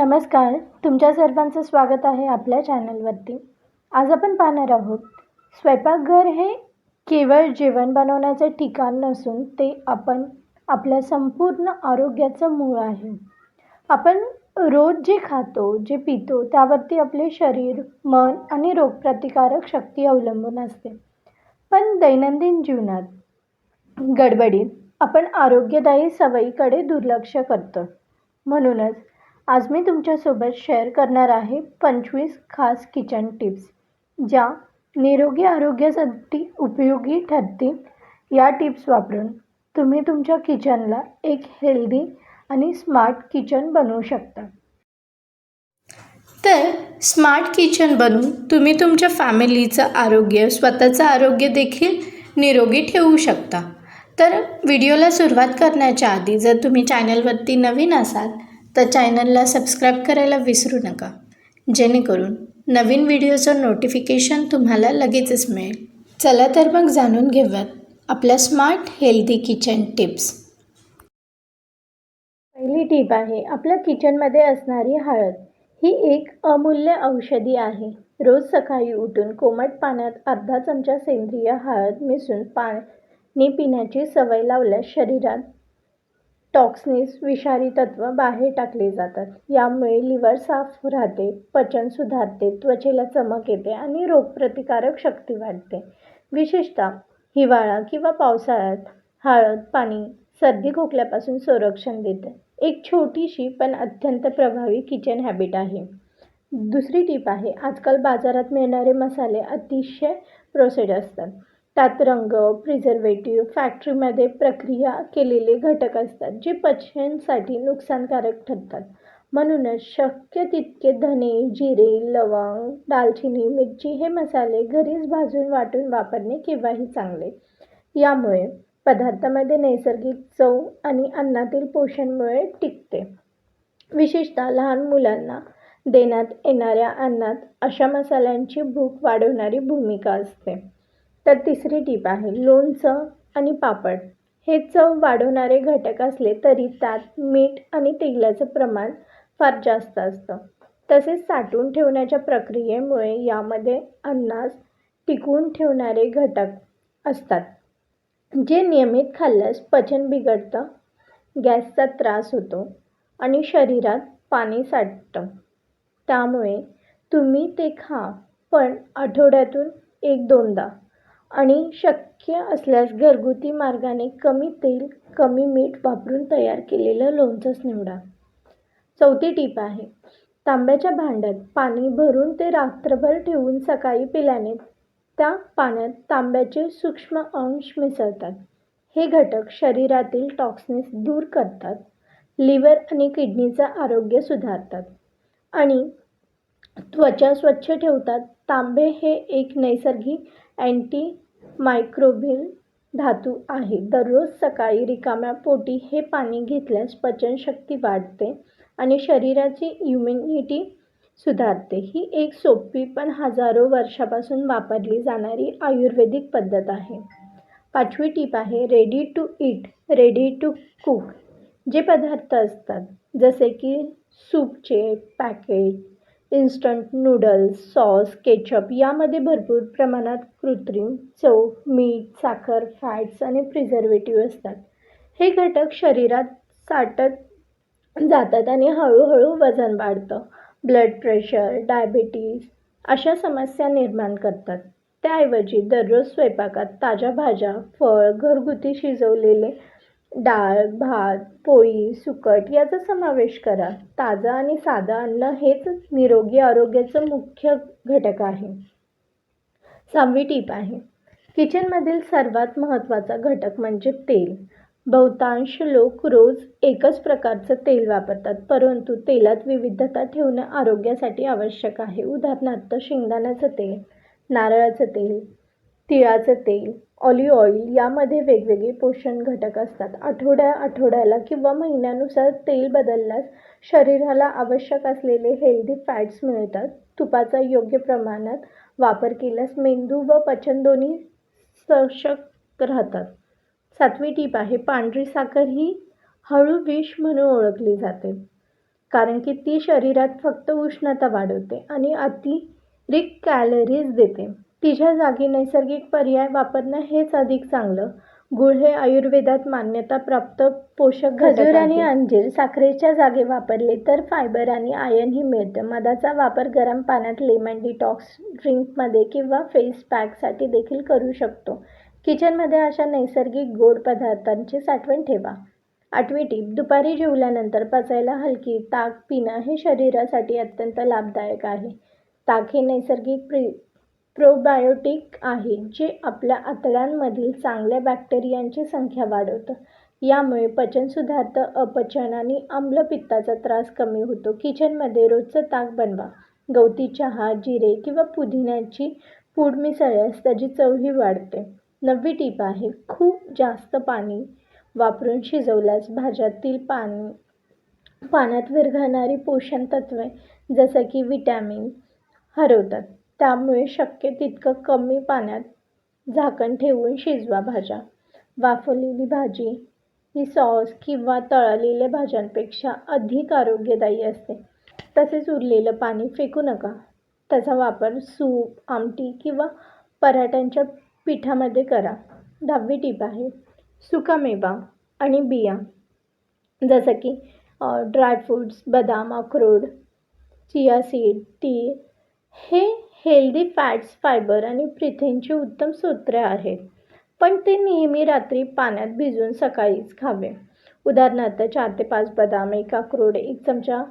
नमस्कार. तुमच्या सर्वांचं स्वागत आहे आपल्या चॅनलवरती. आज आपण पाहणार आहोत स्वयंपाकघर हे केवळ जेवण बनवण्याचे ठिकाण नसून ते आपण आपल्या संपूर्ण आरोग्याचं मूळ आहे. आपण रोज जे खातो जे पितो त्यावरती आपले शरीर मन आणि रोगप्रतिकारक शक्ती अवलंबून असते. पण दैनंदिन जीवनात गडबडीत आपण आरोग्यदायी सवयीकडे दुर्लक्ष करतो. म्हणूनच आज मी तुमच्यासोबत शेअर करणार आहे पंचवीस खास किचन टिप्स ज्या निरोगी आरोग्यासाठी उपयोगी ठरतील. या टिप्स वापरून तुम्ही तुमच्या किचनला एक हेल्दी आणि स्मार्ट किचन बनवू शकता. तर स्मार्ट किचन बनवून तुम्ही तुमच्या फॅमिलीचं आरोग्य स्वतःचं आरोग्य देखील निरोगी ठेवू शकता. तर व्हिडिओला सुरुवात करण्याच्या आधी जर तुम्ही चॅनलवरती नवीन असाल तर चॅनलला सबस्क्राईब करायला विसरू नका. जेणेकरून नवीन व्हिडिओचं नोटिफिकेशन तुम्हाला लगेचच मिळेल. चला तर मग जाणून घेऊयात आपल्या स्मार्ट हेल्दी किचन टिप्स पहिली टीप आहे आपल्या किचनमध्ये असणारी हळद. ही एक अमूल्य औषधी आहे. रोज सकाळी उठून कोमट पाण्यात अर्धा चमचा सेंद्रिय हळद मिसळून पाणी पिण्याची सवय लावल्यास शरीरात टॉक्सिन्स विषारी तत्व बाहेर टाकले जातात. यामुळे लिव्हर साफ राहते पचन सुधारते त्वचेला चमक येते आणि रोगप्रतिकारक शक्ती वाढते. विशेषतः हिवाळा किंवा पावसाळ्यात हळद पाणी सर्दी खोकल्यापासून संरक्षण देते. एक छोटीशी पण अत्यंत प्रभावी किचन हॅबिट आहे. दुसरी टीप आहे आजकाल बाजारात मिळणारे मसाले अतिशय प्रोसेड असतात. त्यात रंग प्रिझर्वेटिव्ह फॅक्टरीमध्ये प्रक्रिया केलेले घटक असतात जे पचनसाठी नुकसानकारक ठरतात. म्हणूनच शक्य तितके धने जिरे लवंग दालचिनी मिरची हे मसाले घरीच भाजून वाटून वापरणे केव्हाही चांगले. यामुळे पदार्थामध्ये नैसर्गिक चव आणि अन्नातील पोषणमुळे टिकते. विशेषतः लहान मुलांना देण्यात येणाऱ्या अन्नात अशा मसाल्यांची भूक वाढवणारी भूमिका असते. तर तिसरी टीप आहे लोणचं आणि पापड. हे चव वाढवणारे घटक असले तरी त्यात मीठ आणि तेलाचं प्रमाण फार जास्त असतं. तसेच साठवून ठेवण्याच्या प्रक्रियेमुळे यामध्ये अन्नास टिकवून ठेवणारे घटक असतात जे नियमित खाल्ल्यास पचन बिघडतं गॅसचा त्रास होतो आणि शरीरात पाणी साठतं. त्यामुळे तुम्ही ते खा पण आठवड्यातून एक दोनदा. आणि शक्य असल्यास घरगुती मार्गाने कमी तेल कमी मीठ वापरून तयार केलेलं लोणचंच निवडा. चौथी टीप आहे तांब्याच्या भांड्यात पाणी भरून ते रात्रभर ठेवून सकाळी पिल्याने त्या पाण्यात तांब्याचे सूक्ष्म अंश मिसळतात. हे घटक शरीरातील टॉक्सिन्स दूर करतात लिव्हर आणि किडनीचं आरोग्य सुधारतात आणि त्वचा स्वच्छ ठेवतात. तांबे हे एक नैसर्गिक अँटी मायक्रोबियल धातू आहे. दररोज सकाळी रिकाम्या पोटी हे पाणी घेतल्यास पचनशक्ती वाढते आणि शरीराची इम्युनिटी सुधारते. ही एक सोपी पण हजारो वर्षापासून वापरली जाणारी आयुर्वेदिक पद्धत आहे. पाचवी टीप आहे ready to eat ready to cook जे पदार्थ असतात जसे की सूपचे packet instant noodles sauce ketchup यामध्ये भरपूर प्रमाणात कृत्रिम चव मीठ साखर फॅट्स आणि प्रिझर्वेटिव्ह असतात. हे घटक शरीरात साठत जातात आणि हळूहळू वजन वाढतं. ब्लड प्रेशर डायबिटीज अशा समस्या निर्माण करतात. त्याऐवजी दररोज स्वयंपाकात ताज्या भाज्या फळ घरगुती शिजवलेले डाळ भात पोळी सुकट याचा समावेश करा. ताजं आणि साधं अन्न हेच निरोगी आरोग्याचं मुख्य घटक आहे. सहावी टीप आहे. किचनमधील सर्वात महत्त्वाचा घटक म्हणजे तेल. बहुतांश लोक रोज एकच प्रकारचं तेल वापरतात परंतु तेलात विविधता ठेवणं आरोग्यासाठी आवश्यक आहे. उदाहरणार्थ शेंगदाण्याचं तेल नारळाचं तेल तिळाचं तेल ऑलिव्ह ऑइल यामध्ये वेगवेगळे पोषण घटक असतात. आठवड्या आठवड्याला किंवा महिन्यानुसार तेल बदलल्यास शरीराला आवश्यक असलेले हेल्दी फॅट्स मिळतात. तुपाचा योग्य प्रमाणात वापर केल्यास मेंदू व पचन दोन्ही सशक्त राहतात. सातवी टीप आहे पांढरी साखर ही हळू विष म्हणून ओळखली जाते कारण की ती शरीरात फक्त उष्णता वाढवते आणि अतिरिक्त कॅलरीज देते. तिच्या जागी नैसर्गिक पर्याय वापरणं हेच अधिक चांगलं. गुळ हे आयुर्वेदात मान्यताप्राप्त पोषक खजूर आणि अंजीर साखरेच्या जागी वापरले तर फायबर आणि आयर्नही मिळतं. मधाचा वापर गरम पाण्यात लेमन डिटॉक्स ड्रिंकमध्ये किंवा फेस पॅकसाठी देखील करू शकतो. किचनमध्ये अशा नैसर्गिक गोड पदार्थांची साठवण ठेवा. आठवी टीप दुपारी जेवल्यानंतर पचायला हलकी ताक पिणं हे शरीरासाठी अत्यंत लाभदायक आहे. ताक हे नैसर्गिक प्रि प्रोबायोटिक आहे जे आपल्या आतड्यांमधील चांगल्या बॅक्टेरियांची संख्या वाढवतं. यामुळे पचन सुधारतं अपचन आणि आम्लपित्ताचा त्रास कमी होतो. किचनमध्ये रोजचं ताक बनवा. गवती चहा जिरे किंवा पुदिन्याची पूड मिसळल्यास त्याची चवही वाढते. नववी टीप आहे खूप जास्त पाणी वापरून शिजवल्यास भाज्यातील पाणी पाण्यात विरघळणारी पोषण तत्वे जसं की विटॅमिन हरवतात. त्यामुळे शक्य तितकं कमी पाण्यात झाकण ठेवून शिजवा भाज्या. वाफवलेली भाजी ही सॉस किंवा तळलेल्या भाज्यांपेक्षा अधिक आरोग्यदायी असते. तसेच उरलेलं पाणी फेकू नका. त्याचा वापर सूप आमटी किंवा पराठ्यांच्या पिठामध्ये करा. दहावी टीप आहे सुकामेवा आणि बिया. जसं की ड्रायफ्रूट्स बदाम अक्रोड चिया सीड तीळ हे हेल्दी फॅट्स फायबर आणि प्रिथेनची उत्तम सूत्रे आहेत. पण ते नेहमी रात्री पाण्यात भिजवून सकाळीच खावे. उदाहरणार्थ चार ते पाच बदाम एक अक्रोड एक चमचा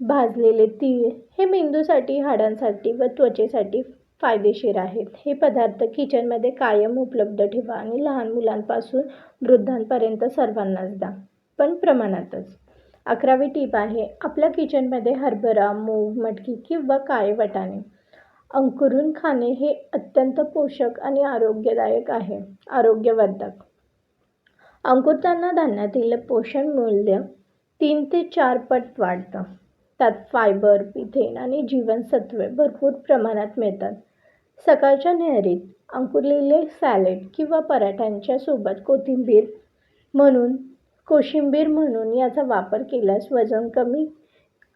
भाजलेले तीळ हे मेंदूसाठी हाडांसाठी व त्वचेसाठी फायदेशीर आहेत. हे पदार्थ किचनमध्ये कायम उपलब्ध ठेवा आणि लहान मुलांपासून वृद्धांपर्यंत सर्वांनाच द्या पण प्रमाणातच. अकरावी टीप आहे आपल्या किचनमध्ये हरभरा मूग मटकी किंवा काळे वटाणे. अंकुरून खाणे हे अत्यंत पोषक आणि आरोग्यदायक आहे. आरोग्यवर्धक. अंकुरताना धान्यातील पोषण मूल्य तीन ते चार पट वाढतं. त्यात फायबर पिथेन आणि जीवनसत्वे भरपूर प्रमाणात मिळतात. सकाळच्या नेहरीत अंकुरलेले सॅलेड किंवा पराठ्यांच्या सोबत कोथिंबीर म्हणून कोशिंबीर म्हणून याचा वापर केल्यास वजन कमी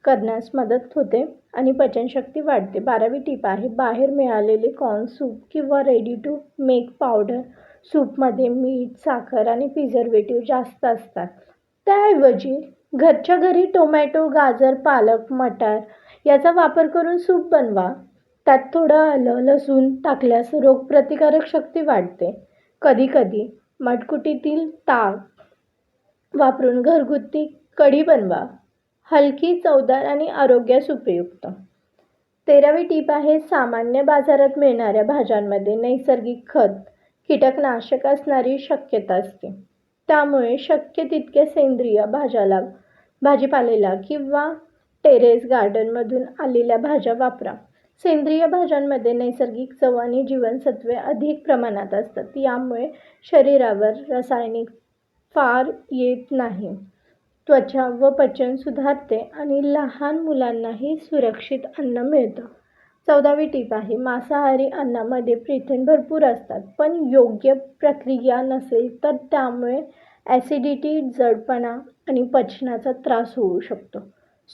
करण्यास मदत होते आणि पचनशक्ती वाढते. बारावी टीप आहे. बाहेर मिळालेले कॉर्न सूप किंवा रेडी टू मेक पावडर सूपमध्ये मीठ साखर आणि प्रिझर्वेटिव्ह जास्त असतात. त्याऐवजी घरच्या घरी टोमॅटो गाजर पालक मटार याचा वापर करून सूप बनवा. त्यात थोडं आलं लसूण टाकल्यास रोगप्रतिकारक शक्ती वाढते. कधीकधी मटकुटीतील ताक वापरून घरगुती कढी बनवा. हलकी चवदार आणि आरोग्यास उपयुक्त. तेरावी टीप आहे सामान्य बाजारात मिळणाऱ्या भाज्यांमध्ये नैसर्गिक खत कीटकनाशक असणारी शक्यता असते. त्यामुळे शक्य तितके सेंद्रिय भाज्याला भाजीपालेला किंवा टेरेस गार्डनमधून आलेल्या भाज्या वापरा. सेंद्रिय भाज्यांमध्ये नैसर्गिक चव आणि जीवनसत्वे अधिक प्रमाणात असतात. यामुळे शरीरावर रासायनिक फार येत नाही. त्वचा व पचन सुधारते आणि लहान मुलांनाही सुरक्षित अन्न मिळतं. चौदावी टीप आहे मांसाहारी अन्नामध्ये प्रिथेन भरपूर असतात पण योग्य प्रक्रिया नसेल तर त्यामुळे ॲसिडिटी जडपणा आणि पचनाचा त्रास होऊ शकतो.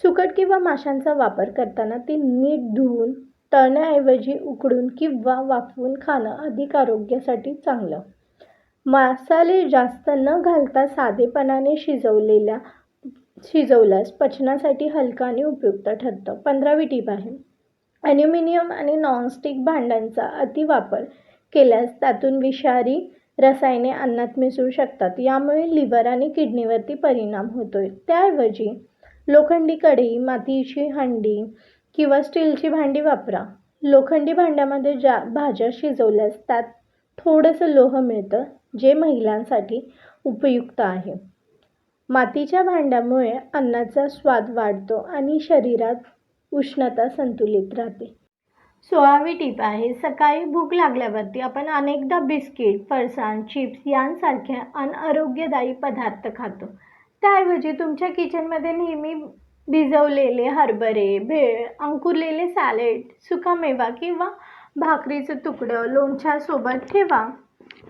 सुकट किंवा माशांचा वापर करताना ती नीट धुवून तळण्याऐवजी उकडून किंवा वाफवून खाणं अधिक आरोग्यासाठी चांगलं. मसाले जास्त न घालता साधेपणाने शिजवलेल्या शिजवल्यास पचनासाठी हलका आणि उपयुक्त ठरतं. पंधरावी टीप आहे. ॲल्युमिनियम आणि नॉनस्टिक भांड्यांचा अतिवापर केल्यास त्यातून विषारी रसायने अन्नात मिसळू शकतात. यामुळे लिव्हर आणि किडनीवरती परिणाम होतोय. त्याऐवजी लोखंडी कढई मातीची हंडी किंवा स्टीलची भांडी वापरा. लोखंडी भांड्यामध्ये ज्या भाज्या शिजवल्यास त्यात थोडंसं लोह मिळतं जे महिलांसाठी उपयुक्त आहे. मातीच्या भांड्यामुळे अन्नाचा स्वाद वाढतो आणि शरीरात उष्णता संतुलित राहते. सोळावी टीप आहे सकाळी भूक लागल्यावरती आपण अनेकदा बिस्किट फरसाण चिप्स यांसारखे अनारोग्यदायी पदार्थ खातो. त्याऐवजी तुमच्या किचनमध्ये नेहमी भिजवलेले हरभरे भेळ अंकुरलेले सॅलेड सुकामेवा किंवा भाकरीचं तुकडं लोणच्यासोबत ठेवा.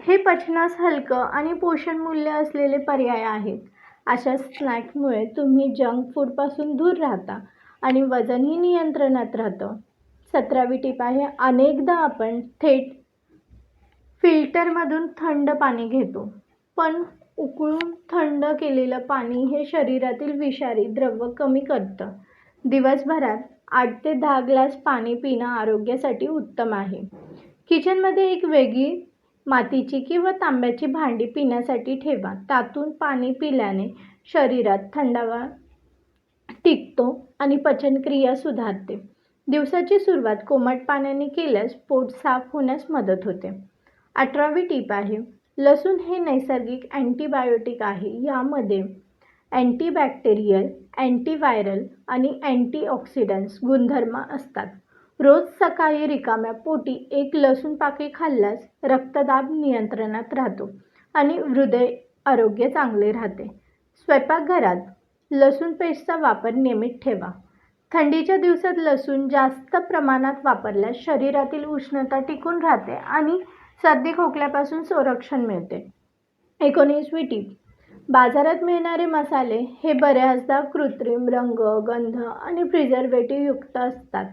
हे पचनास हलकं आणि पोषण मूल्य असलेले पर्याय आहेत. अशा स्नॅक्समुळे तुम्ही जंक फूडपासून दूर राहता आणि वजनही नियंत्रणात राहतं. सतरावी टीप आहे अनेकदा आपण थेट फिल्टरमधून थंड पाणी घेतो. पण उकळून थंड केलेलं पाणी हे शरीरातील विषारी द्रव्य कमी करतं. दिवसभरात आठ ते दहा ग्लास पाणी पिणं आरोग्यासाठी उत्तम आहे. किचनमध्ये एक वेगळी मातीची किंवा तांब्याची भांडी पिण्यासाठी ठेवा. त्यातून पाणी पिल्याने शरीरात थंडावा टिकतो आणि पचनक्रिया सुधारते. दिवसाची सुरुवात कोमट पाण्याने केल्यास पोट साफ होण्यास मदत होते. अठरावी टीप आहे लसूण हे नैसर्गिक अँटीबायोटिक आहे. यामध्ये अँटीबॅक्टेरियल अँटीव्हायरल आणि अँटीऑक्सिडंट्स गुणधर्म असतात. रोज सकाळी रिकाम्या पोटी एक लसूण पाके खाल्ल्यास रक्तदाब नियंत्रणात राहतो आणि हृदय आरोग्य चांगले राहते. स्वयंपाकघरात लसूण पेस्टचा वापर नियमित ठेवा. थंडीच्या दिवसात लसूण जास्त प्रमाणात वापरल्यास शरीरातील उष्णता टिकून राहते आणि सर्दी खोकल्यापासून संरक्षण मिळते. एकोणीसवी टीप बाजारात मिळणारे मसाले हे बऱ्याचदा कृत्रिम रंग गंध आणि प्रिझर्वेटिव्ह युक्त असतात.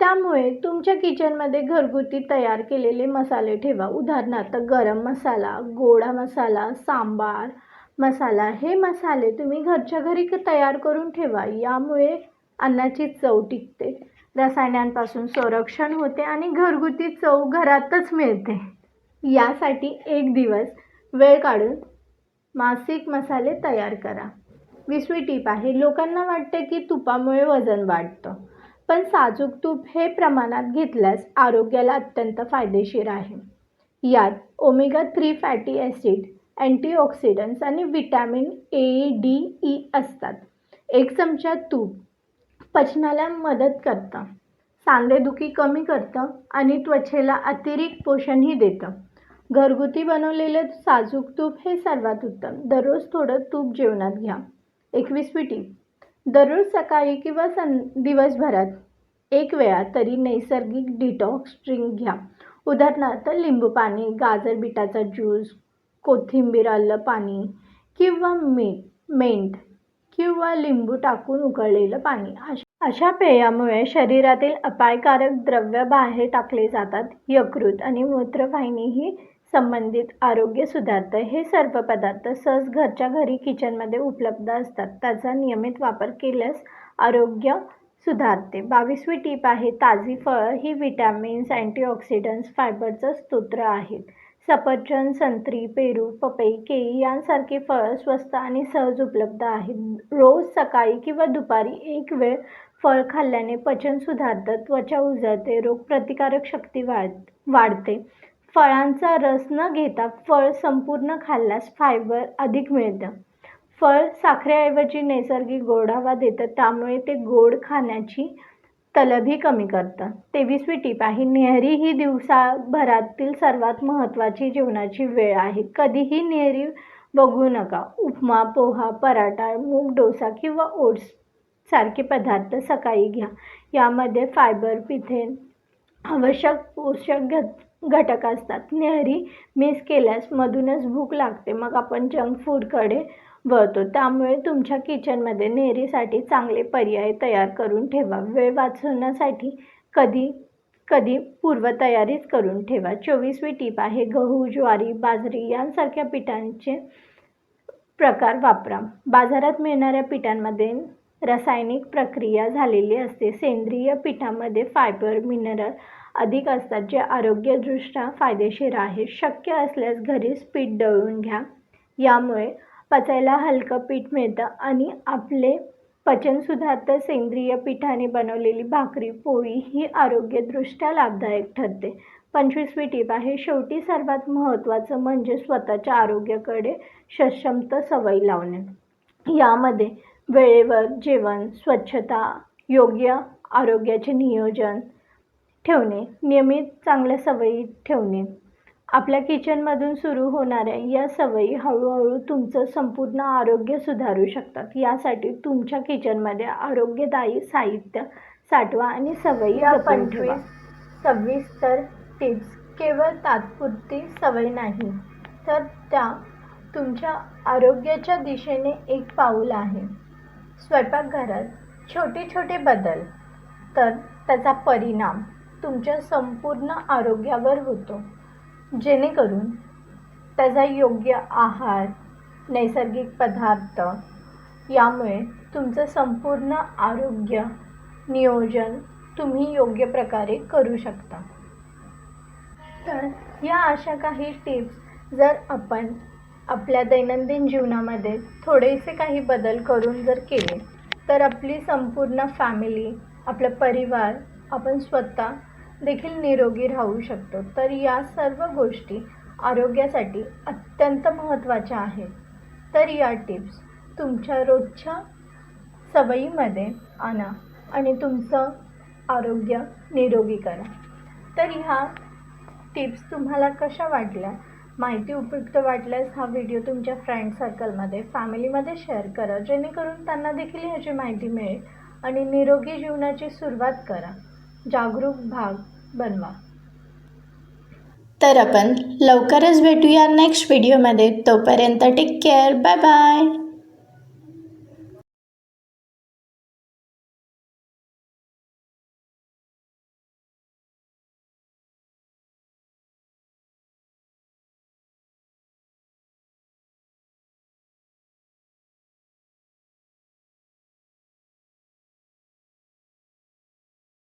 त्यामुळे तुमच्या किचनमध्ये घरगुती तयार केलेले मसाले ठेवा. उदाहरणार्थ गरम मसाला गोडा मसाला सांबार मसाला हे मसाले तुम्ही घरच्या घरी तयार करून ठेवा. यामुळे अन्नाची चव टिकते. रसायनांपासून संरक्षण होते आणि घरगुती चव घरातच मिळते. यासाठी एक दिवस वेळ काढून मासिक मसाले तयार करा. विसवी टीप आहे. लोकांना वाटते की तुपामुळे वजन वाढतं. पण साजूक तूप हे प्रमाणात घेतल्यास आरोग्याला अत्यंत फायदेशीर आहे. यात omega three fatty acid antioxidants आणि विटॅमिन ए डी ई असतात. एक चमचा तूप पचनाला मदत करतं. सांधेदुखी कमी करतं आणि त्वचेला अतिरिक्त पोषणही देतं. घरगुती बनवलेलं साजूक तूप हे सर्वात उत्तम. दररोज थोडं तूप जेवणात घ्या. एकवीसवी टीप दररोज सकाळी किंवा सं दिवसभरात एक वेळा तरी नैसर्गिक डिटॉक्स ड्रिंक घ्या. उदाहरणार्थ लिंबू पाणी गाजर बिटाचा ज्यूस कोथिंबीर आलं पाणी किंवा मीठ मेंट किंवा लिंबू टाकून उकळलेलं पाणी. अशा अशा पेयामुळे शरीरातील अपायकारक द्रव्य बाहेर टाकले जातात. यकृत आणि मूत्रवाहिनीही संबंधित आरोग्य सुधारतं हे सर्व पदार्थ सहज घरच्या घरी किचनमध्ये उपलब्ध असतात. त्याचा नियमित वापर केल्यास आरोग्य सुधारते. बावीसवी टीप आहे ताजी फळं ही विटॅमिन्स अँटीऑक्सिडंट्स फायबरचं स्तोत्र आहेत. सफरचंद संत्री पेरू पपई केळी यांसारखी फळं स्वस्त आणि सहज उपलब्ध आहेत. रोज सकाळी किंवा दुपारी एक वेळ फळ खाल्ल्याने पचन सुधारतं त्वचा उजळते रोगप्रतिकारक शक्ती वाढ वाढते. फळांचा रस न घेता फळ संपूर्ण खाल्ल्यास फायबर अधिक मिळतं. फळ साखरेऐवजी नैसर्गिक गोडावा देतं त्यामुळे ते गोड खाण्याची तलबही कमी करतं. तेवीसवी टीप आहे नेहरी ही दिवसाभरातील सर्वात महत्त्वाची जेवणाची वेळ आहे. कधीही नेहरी बघू नका. उपमा पोहा पराठा मूग डोसा किंवा ओट्स सारखे पदार्थ सकाळी घ्या. यामध्ये फायबर पिथेन आवश्यक पोषक घट घटक असतात. नेहरी मिस केल्यास मधूनच भूक लागते. मग आपण जंक फूडकडे वळतो. त्यामुळे तुमच्या किचनमध्ये नेहरीसाठी चांगले पर्याय तयार करून ठेवा. वेळ वाचवण्यासाठी कधी कधी पूर्वतयारीच करून ठेवा. चोवीसवी टीप आहे गहू ज्वारी बाजरी यांसारख्या पिठांचे प्रकार वापरा. बाजारात मिळणाऱ्या पिठांमध्ये रासायनिक प्रक्रिया झालेली असते. सेंद्रिय पिठामध्ये फायबर मिनरल अधिक असतात जे आरोग्यदृष्ट्या फायदेशीर आहे शक्य असल्यास घरीच पीठ दळून घ्या. यामुळे पचायला हलकं पीठ मिळतं आणि आपले पचन सुधारतं सेंद्रिय पिठाने बनवलेली भाकरी पोळी ही आरोग्यदृष्ट्या लाभदायक ठरते. पंचवीसवी टीप आहे शेवटी सर्वात महत्त्वाचं म्हणजे स्वतःच्या आरोग्याकडे सक्षमत सवय लावणे. यामध्ये वेळेवर जेवण स्वच्छता योग्य आरोग्याचे नियोजन ठेवणे नियमित चांगल्या सवयी ठेवणे. आपल्या किचनमधून सुरू होणाऱ्या या सवयी हळूहळू तुमचं संपूर्ण आरोग्य सुधारू शकतात. यासाठी तुमच्या किचनमध्ये आरोग्यदायी साहित्य साठवा आणि सवयी जपून ठेवा. सविस्तर टिप्स केवळ तात्पुरती सवय नाही तर त्या तुमच्या आरोग्याच्या दिशेने एक पाऊल आहे. स्वयंपाकघरात छोटे छोटे बदल तर त्याचा परिणाम तुमच्या संपूर्ण आरोग्यावर होतो. जेणेकरून त्याचा योग्य आहार नैसर्गिक पदार्थ यामुळे तुमचं संपूर्ण आरोग्य नियोजन तुम्ही योग्य प्रकारे करू शकता. तर या अशा काही टिप्स जर आपण आपल्या दैनंदिन जीवनामध्ये थोडेसे काही बदल करून जर केले तर आपली संपूर्ण फॅमिली आपला परिवार आपण स्वतः देखील निरोगी राहू शकतो. तर या सर्व गोष्टी आरोग्यासाठी अत्यंत महत्त्वाच्या आहेत. तर या टिप्स तुमच्या रोजच्या सवयीमध्ये आणा आणि तुमचं आरोग्य निरोगी करा. तर ह्या टिप्स तुम्हाला कशा वाटल्या? माहिती उपयुक्त वाटल्यास हा व्हिडिओ तुमच्या फ्रेंड सर्कलमध्ये फॅमिलीमध्ये शेअर करा. जेणेकरून त्यांना देखील ह्याची माहिती मिळेल आणि निरोगी जीवनाची सुरुवात करा. जागरूक भाग बनवा. तर आपण लवकरच भेटूया नेक्स्ट व्हिडिओमध्ये तोपर्यंत टेक केअर बाय बाय